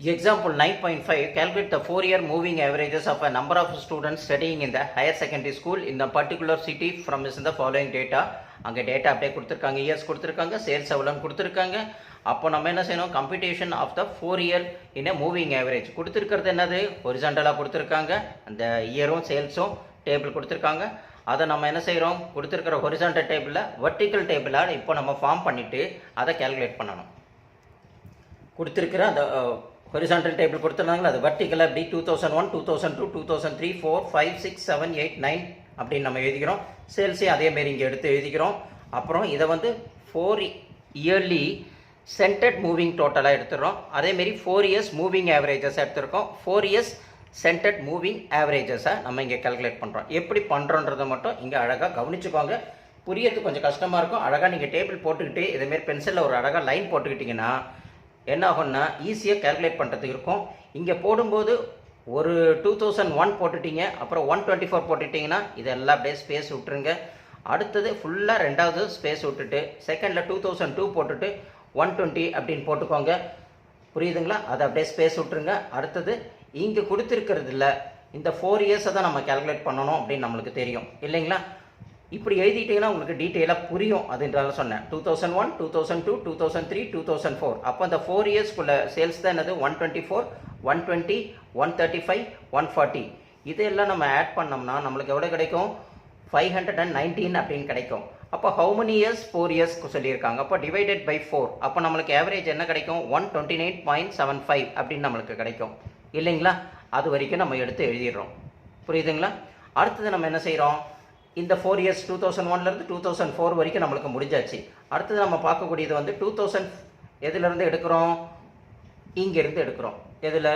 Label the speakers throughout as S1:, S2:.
S1: Example 9.5 Calculate the four year moving averages of a number of students studying in the higher secondary school in the particular city from is the following data. அங்கே data அப்படியே கொடுத்துருக்காங்க years கொடுத்துருக்காங்க sales எவ்வளோன்னு கொடுத்துருக்காங்க. அப்போ நம்ம என்ன செய்யணும்? Computation of the four year in moving average கொடுத்துருக்கிறது என்னது? ஒரிஜென்டலாக கொடுத்துருக்காங்க. அந்த இயரும் சேல்ஸும் டேபிள் கொடுத்துருக்காங்க. அதை நம்ம என்ன செய்கிறோம் கொடுத்துருக்கிற ஹொரிசாண்டல் டேபிளில் வெர்டிக்கல் டேபிளாக இப்போ நம்ம ஃபார்ம் பண்ணிவிட்டு அதை கேல்குலேட் பண்ணணும். கொடுத்துருக்கிற அந்த ஹொரிசான்டல் டேபிள் கொடுத்துருந்தாங்களா அது வர்டிக்கலாக அப்படி two thousand one two thousand two two thousand three four five six seven eight nine அப்படின்னு நம்ம எழுதிக்கிறோம். சேல்ஸையும் அதேமாரி இங்கே எடுத்து எழுதிக்கிறோம். அப்புறம் இதை வந்து ஃபோர் இயர்லி சென்டர்ட் மூவிங் டோட்டலாக எடுத்துடுறோம். அதேமாரி ஃபோர் இயர்ஸ் மூவிங் ஆவரேஜஸாக எடுத்துருக்கோம். ஃபோர் இயர்ஸ் சென்டர்ட் மூவிங் ஆவரேஜஸை நம்ம இங்கே கால்குலேட் பண்ணுறோம் எப்படி பண்ணுறோன்றதை மட்டும் இங்கே அழகாக கவனிச்சுக்கோங்க. புரியறது கொஞ்சம் கஷ்டமாக இருக்கும். அழகாக நீங்கள் டேபிள் போட்டுக்கிட்டு இதேமாரி பென்சிலில் ஒரு அழகாக லைன் போட்டுக்கிட்டிங்கன்னா என்ன ஆகும்னா ஈஸியாக கேல்குலேட் பண்ணுறதுக்கு இருக்கும். இங்கே போடும்போது ஒரு டூ தௌசண்ட் ஒன் போட்டுட்டீங்க அப்புறம் ஒன் டுவெண்ட்டி ஃபோர் போட்டுட்டிங்கன்னா இதெல்லாம் அப்படியே ஸ்பேஸ் விட்டுருங்க. அடுத்தது ஃபுல்லாக ரெண்டாவது ஸ்பேஸ் விட்டுட்டு செகண்டில் டூ தௌசண்ட் டூ போட்டுட்டு ஒன் டுவெண்ட்டி அப்படின்னு போட்டுக்கோங்க. புரியுதுங்களா? அதை அப்படியே ஸ்பேஸ் விட்டுருங்க. அடுத்தது இங்கே கொடுத்துருக்கிறதுல இந்த ஃபோர் இயர்ஸை தான் நம்ம கேல்குலேட் பண்ணணும் அப்படின்னு நம்மளுக்கு தெரியும். இல்லைங்களா? இப்படி எழுதிட்டீங்கன்னா உங்களுக்கு டீட்டெயிலாக புரியும் அதுன்றால சொன்னேன். Two thousand one two thousand two two thousand three two thousand four அப்போ அந்த ஃபோர் இயர்ஸ்க்குள்ள சேல்ஸ் தான் என்னது? One twenty four one twenty one thirty five one forty இதெல்லாம் நம்ம ஆட் பண்ணோம்னா நம்மளுக்கு எவ்வளோ கிடைக்கும்? ஃபைவ் ஹண்ட்ரட் அண்ட் நைன்டீன் அப்படின்னு கிடைக்கும். அப்போ ஹவு மெனி இயர்ஸ் ஃபோர் இயர்ஸ்க்கு சொல்லியிருக்காங்க. அப்போ டிவைடட் பை ஃபோர் அப்போ நம்மளுக்கு ஆவரேஜ் என்ன கிடைக்கும்? One twenty nine point seven five அப்படின்னு நம்மளுக்கு கிடைக்கும். இல்லைங்களா? அது வரைக்கும் நம்ம எடுத்து எழுதிடுறோம். புரியுதுங்களா? அடுத்தது நம்ம என்ன செய்கிறோம் இந்த ஃபோர் இயர்ஸ் டூ தௌசண்ட் ஒன்லேருந்து டூ தௌசண்ட் ஃபோர் வரைக்கும் நம்மளுக்கு முடிஞ்சாச்சு அடுத்தது நம்ம பார்க்கக்கூடியது வந்து டூ தௌசண்ட் எதுலேருந்து எடுக்கிறோம் இங்கேருந்து எடுக்கிறோம் எதில்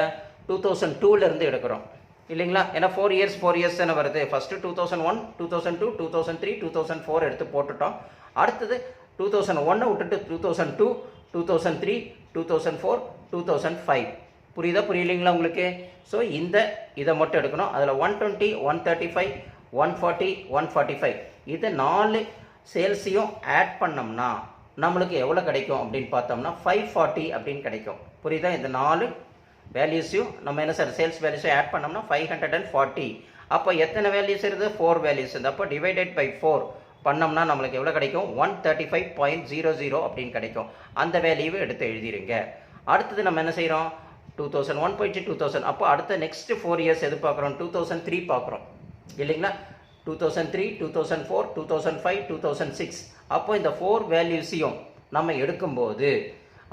S1: டூ தௌசண்ட் டூலேருந்து எடுக்கிறோம் இல்லைங்களா ஏன்னா ஃபோர் இயர்ஸ் ஃபோர் இயர்ஸ் தானே வருது first two thousand one two thousand two two thousand three two thousand four எடுத்து போட்டுட்டோம் அடுத்தது டூ தௌசண்ட் ஒன்னை விட்டுட்டு two thousand two two thousand three two thousand four two thousand five புரியுதா புரியலைங்களா உங்களுக்கு ஸோ இந்த இதை மட்டும் எடுக்கணும் அதில் one twenty one thirty five one forty one forty five இது நாலு சேல்ஸையும் ஆட் பண்ணோம்னா நம்மளுக்கு எவ்வளோ கிடைக்கும் அப்படின்னு பார்த்தோம்னா ஃபைவ் ஃபார்ட்டி அப்படின்னு கிடைக்கும். புரியுதா? இந்த நாலு வேல்யூஸையும் நம்ம என்ன சார் சேல்ஸ் வேல்யூஸையும் ஆட் பண்ணோம்னா ஃபைவ் ஹண்ட்ரட் அண்ட் ஃபார்ட்டி அப்போ எத்தனை வேல்யூஸ் இருக்குது? ஃபோர் வேல்யூஸ் இருக்குது அப்போ டிவைடட் பை ஃபோர் பண்ணோம்னா நம்மளுக்கு எவ்வளோ கிடைக்கும்? One thirty five point zero zero அப்படின்னு கிடைக்கும். அந்த வேல்யூவை எடுத்து எழுதிருங்க. அடுத்தது நம்ம என்ன செய்கிறோம் டூ தௌசண்ட் ஒன் போயிடுச்சு டூ தௌசண்ட் அப்போ அடுத்த நெக்ஸ்ட் ஃபோர் இயர்ஸ் எது பார்க்குறோம் டூ தௌசண்ட் த்ரீ பார்க்குறோம். இல்லைங்களா? Two thousand three two thousand four two thousand five two thousand six அப்போ இந்த ஃபோர் வேல்யூஸையும் நம்ம எடுக்கும்போது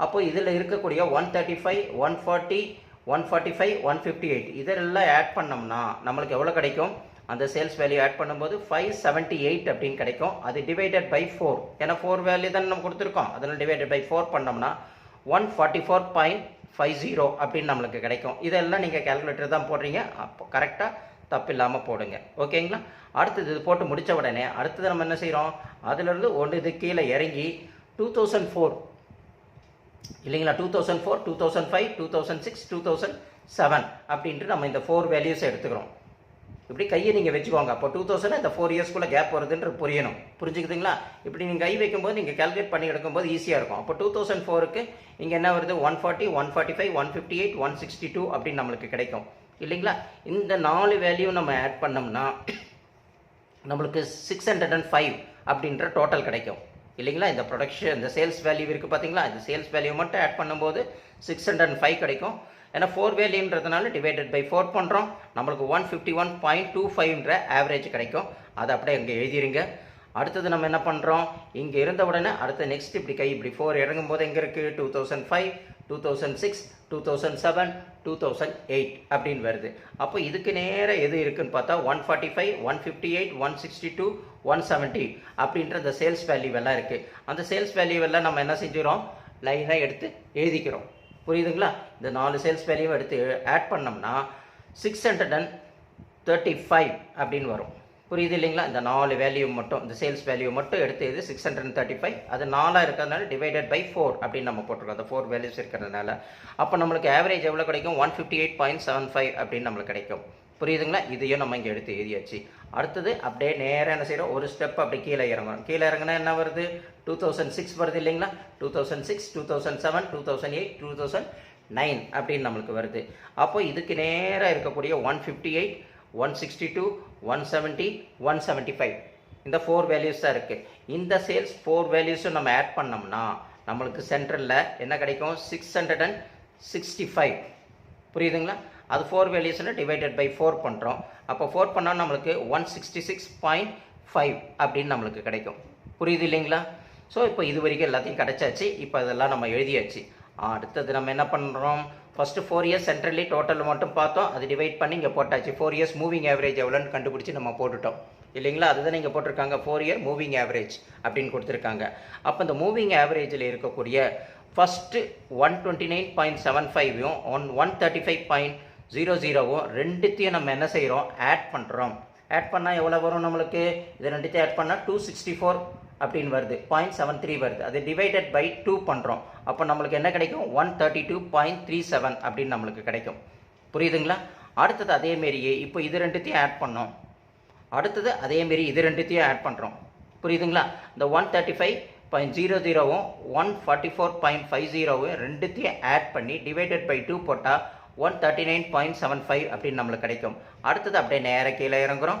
S1: அப்போ இதில் இருக்கக்கூடிய one thirty five one forty one forty five one fifty eight இதெல்லாம் ஆட் பண்ணோம்னா நம்மளுக்கு எவ்வளோ கிடைக்கும்? அந்த சேல்ஸ் வேல்யூ ஆட் பண்ணும்போது ஃபைவ் செவன்ட்டி எயிட் அப்படின்னு கிடைக்கும். அது டிவைடட் பை ஃபோர் ஏன்னா ஃபோர் வேல்யூ தானே நம்ம கொடுத்துருக்கோம். அதனால் டிவைடட் பை ஃபோர் பண்ணோம்னா one forty four point five zero அப்படின்னு நம்மளுக்கு கிடைக்கும். இதெல்லாம் நீங்கள் கேல்குலேட்டர் தான் போடுறீங்க. அப்போ கரெக்டாக தப்பு இல்லாமல் போடுங்க. ஓகேங்களா? அடுத்தது இது போட்டு முடித்த உடனே அடுத்தது நம்ம என்ன செய்கிறோம் அதிலிருந்து ஒன்று இது கீழே இறங்கி டூ தௌசண்ட் ஃபோர் இல்லைங்களா? Two thousand four two thousand five two thousand six two thousand seven அப்படின்ட்டு நம்ம இந்த ஃபோர் வேல்யூஸை எடுத்துக்கிறோம். இப்படி கையை நீங்கள் வச்சுக்கோங்க. அப்போ டூ தௌசண்ட் இந்த ஃபோர் இயர்ஸ்க்குள்ளே கேப் வருதுன்ற புரியணும். புரிஞ்சுக்குதுங்களா? இப்படி நீங்கள் கை வைக்கும்போது நீங்கள் கால்குலேட் பண்ணி எடுக்கும்போது ஈஸியாக இருக்கும். அப்போ டூ தௌசண்ட் ஃபோருக்கு இங்கே என்ன வருது? One forty one forty five one fifty eight one sixty two அப்படின்னு நம்மளுக்கு கிடைக்கும். இல்லைங்களா? இந்த நாலு வேல்யூ நம்ம ஆட் பண்ணோம்னா நம்மளுக்கு சிக்ஸ் ஹண்ட்ரட் அண்ட் ஃபைவ் அப்படின்ற டோட்டல் கிடைக்கும். இல்லைங்களா? இந்த ப்ரொடக்ஷன் இந்த சேல்ஸ் வேல்யூ இருக்குது பார்த்தீங்களா இந்த சேல்ஸ் வேல்யூ மட்டும் ஆட் பண்ணும்போது சிக்ஸ் ஹண்ட்ரட் அண்ட் ஃபைவ் கிடைக்கும். ஏன்னா ஃபோர் வேல்யூன்றதுனால டிவைடட் பை ஃபோர் பண்ணுறோம் நம்மளுக்கு one fifty one point two ஃபைவ்ன்ற average கிடைக்கும். அதை அப்படியே இங்கே எழுதிருங்க. அடுத்தது நம்ம என்ன பண்ணுறோம் இங்கே இருந்த உடனே அடுத்த நெக்ஸ்ட் இப்படி கை இப்படி ஃபோர் இறங்கும் போது எங்கே இருக்குது two thousand five two thousand six two thousand seven two thousand eight அப்படின்னு வருது. அப்போ இதுக்கு நேராக எது இருக்குன்னு பார்த்தா one forty five one fifty eight one sixty two one seventy அப்படின்ற இந்த சேல்ஸ் வேல்யூ எல்லாம் இருக்குது அந்த சேல்ஸ் வேல்யூ எல்லாம் நம்ம என்ன செஞ்சுக்கிறோம் லைனாக எடுத்து எழுதிக்கிறோம். புரியுதுங்களா? இந்த நாலு சேல்ஸ் வேல்யூவை எடுத்து ஆட் பண்ணோம்னா six hundred and thirty five அப்படின்னு வரும். புரியுது இல்லைங்களா? இந்த நாலு வேல்யூ மட்டும் இந்த சேல்ஸ் வேல்யூ மட்டும் எடுத்து இது சிக்ஸ் ஹண்ட்ரட் தேர்ட்டி ஃபைவ் அது நாலாக இருக்கிறதுனால டிவைடட் பை ஃபோர் அப்படின்னு நம்ம போட்டிருக்கோம். அந்த ஃபோர் வேல்யூஸ் இருக்கிறதுனால. அப்போ நம்மளுக்கு ஆவரேஜ் எவ்வளோ கிடைக்கும்? One fifty eight point seven five அப்படின்னு நம்மளுக்கு கிடைக்கும். புரியுதுங்களா? இதையும் நம்ம இங்கே எடுத்து எழுதியாச்சு. அடுத்தது அப்படியே நேராக என்ன செய்கிறோம் ஒரு ஸ்டெப் அப்படி கீழே இறங்கணும். கீழே இறங்கினா என்ன வருது? டூ தௌசண்ட் சிக்ஸ் வருது இல்லைங்களா? Two thousand six two thousand seven two thousand eight two thousand nine அப்படின்னு நம்மளுக்கு வருது. அப்போ இதுக்கு நேராக இருக்கக்கூடிய one fifty eight one sixty two one seventy one seventy five இந்த ஃபோர் வேல்யூஸ் தான் இருக்குது இந்த சேல்ஸ் ஃபோர் வேல்யூஸும் நம்ம ஆட் பண்ணோம்னா நம்மளுக்கு சென்ட்ரலில் என்ன கிடைக்கும்? Six hundred and sixty five புரியுதுங்களா? அது ஃபோர் வேல்யூஸில் டிவைடட் பை ஃபோர் பண்ணுறோம் அப்போ ஃபோர் பண்ணால் நம்மளுக்கு one sixty six point five அப்படின்னு நம்மளுக்கு கிடைக்கும். புரியுது இல்லைங்களா? ஸோ இப்போ இது வரைக்கும் எல்லாத்தையும் கிடைச்சாச்சு. இப்போ இதெல்லாம் நம்ம எழுதியாச்சு. அடுத்தது நம்ம என்ன பண்ணுறோம் first four years centrally total மட்டும் பார்த்தோம். அது டிவைட் பண்ணி இங்கே போட்டாச்சு. ஃபோர் இயர்ஸ் மூவிங் ஆவரேஜ் எவ்வளோன்னு கண்டுபிடிச்சி நம்ம போட்டுட்டோம். இல்லைங்களா? அதுதான் இங்கே போட்டிருக்காங்க. ஃபோர் இயர் மூவிங் ஆவரேஜ் அப்படின்னு கொடுத்துருக்காங்க. அப்போ இந்த மூவிங் ஆவரேஜில் இருக்கக்கூடிய first one twenty nine point seven ஃபைவையும் one one thirty five point zero ஜீரோவும் ரெண்டுத்தையும் நம்ம என்ன செய்கிறோம் ஆட் பண்ணுறோம் ஆட் பண்ணால் எவ்வளோ வரும் நம்மளுக்கு? இது ரெண்டுத்தையும் ஆட் பண்ணால் டூ சிக்ஸ்டி ஃபோர் அப்படின்னு வருது. பாயிண்ட் செவன் த்ரீ வருது. அது டிவைடட் பை டூ பண்ணுறோம் அப்போ நம்மளுக்கு என்ன கிடைக்கும்? One thirty two point three seven அப்படின்னு நம்மளுக்கு கிடைக்கும். புரியுதுங்களா? அடுத்தது அதேமாரியே இப்போ இது ரெண்டுத்தையும் ஆட் பண்ணோம். அடுத்தது அதேமாரி இது ரெண்டுத்தையும் ஆட் பண்ணுறோம் புரியுதுங்களா? இந்த one thirty five point zero ஜீரோவும் one forty four point five ஜீரோவும் ரெண்டுத்தையும் ஆட் பண்ணி டிவைடட் பை டூ போட்டால் one thirty nine point seven five அப்படின்னு நம்மளுக்கு கிடைக்கும். அடுத்தது அப்படியே நேராக கீழே இறங்குறோம்.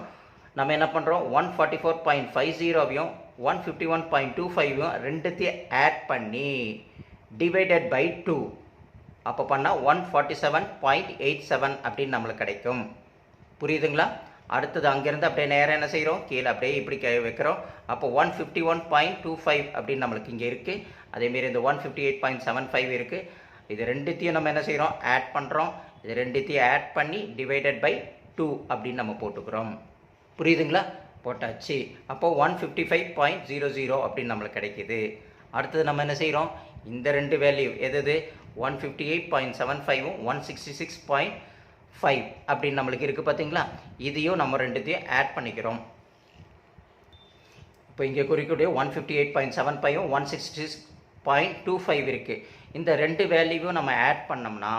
S1: நம்ம என்ன பண்ணுறோம் one forty four point five ஜீரோவையும் one fifty one point two ஃபைவும் ரெண்டுத்தையும் ஆட் பண்ணி டிவைடட் பை டூ அப்போ பண்ணால் one forty seven point eight seven அப்படின்னு நம்மளுக்கு கிடைக்கும். புரியுதுங்களா? அடுத்தது அங்கேருந்து அப்படியே நேராக என்ன செய்கிறோம் கீழே அப்படியே இப்படி கை வைக்கிறோம். அப்போ one fifty one point two five அப்படின்னு நம்மளுக்கு இங்கே இருக்குது அதேமாரி இந்த one fifty eight point seven five இருக்குது இது ரெண்டுத்தையும் நம்ம என்ன செய்கிறோம் ஆட் பண்ணுறோம் இது ரெண்டுத்தையும் ஆட் பண்ணி டிவைடட் பை டூ அப்படின்னு நம்ம போட்டுக்கிறோம். புரியுதுங்களா? போட்டாச்சு. அப்போது one fifty five point zero zero அப்படின்னு நம்மளுக்கு கிடைக்கிது. அடுத்தது நம்ம என்ன செய்கிறோம் இந்த ரெண்டு வேல்யூ எது one fifty eight point seven ஃபைவும் one sixty six point five அப்படின்னு நம்மளுக்கு இருக்குது பார்த்தீங்களா இதையும் நம்ம ரெண்டுத்தையும் ஆட் பண்ணிக்கிறோம். இப்போ இங்கே குறிக்கக்கூடிய one fifty eight point seven ஃபைவும் one sixty six point two five இருக்குது இந்த ரெண்டு வேல்யூவும் நம்ம ஆட் பண்ணோம்னா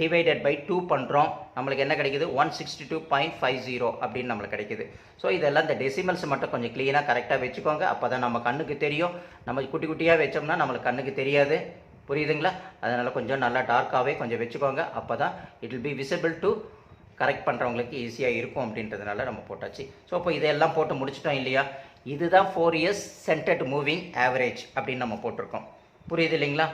S1: டிவைடட் பை டூ பண்ணுறோம் நம்மளுக்கு என்ன கிடைக்குது? One sixty two point five zero அப்படின்னு நம்மளுக்கு கிடைக்குது. ஸோ இதெல்லாம் இந்த டெசிமல்ஸ் மட்டும் கொஞ்சம் க்ளீனாக கரெக்டாக வச்சுக்கோங்க. அப்போ தான் நம்ம கண்ணுக்கு தெரியும். நம்ம குட்டி குட்டியாக வச்சோம்னா நம்மளுக்கு கண்ணுக்கு தெரியாது. புரியுதுங்களா? அதனால் கொஞ்சம் நல்லா டார்க்காகவே கொஞ்சம் வச்சுக்கோங்க. அப்போ தான் it will be visible to correct பண்ணுறவங்களுக்கு ஈஸியாக இருக்கும் அப்படின்றதுனால நம்ம போட்டாச்சு. ஸோ இப்போ இதெல்லாம் போட்டு முடிச்சிட்டோம் இல்லையா? இதுதான் four years centered moving average அப்படின்னு நம்ம போட்டிருக்கோம். புரியுது இல்லைங்களா?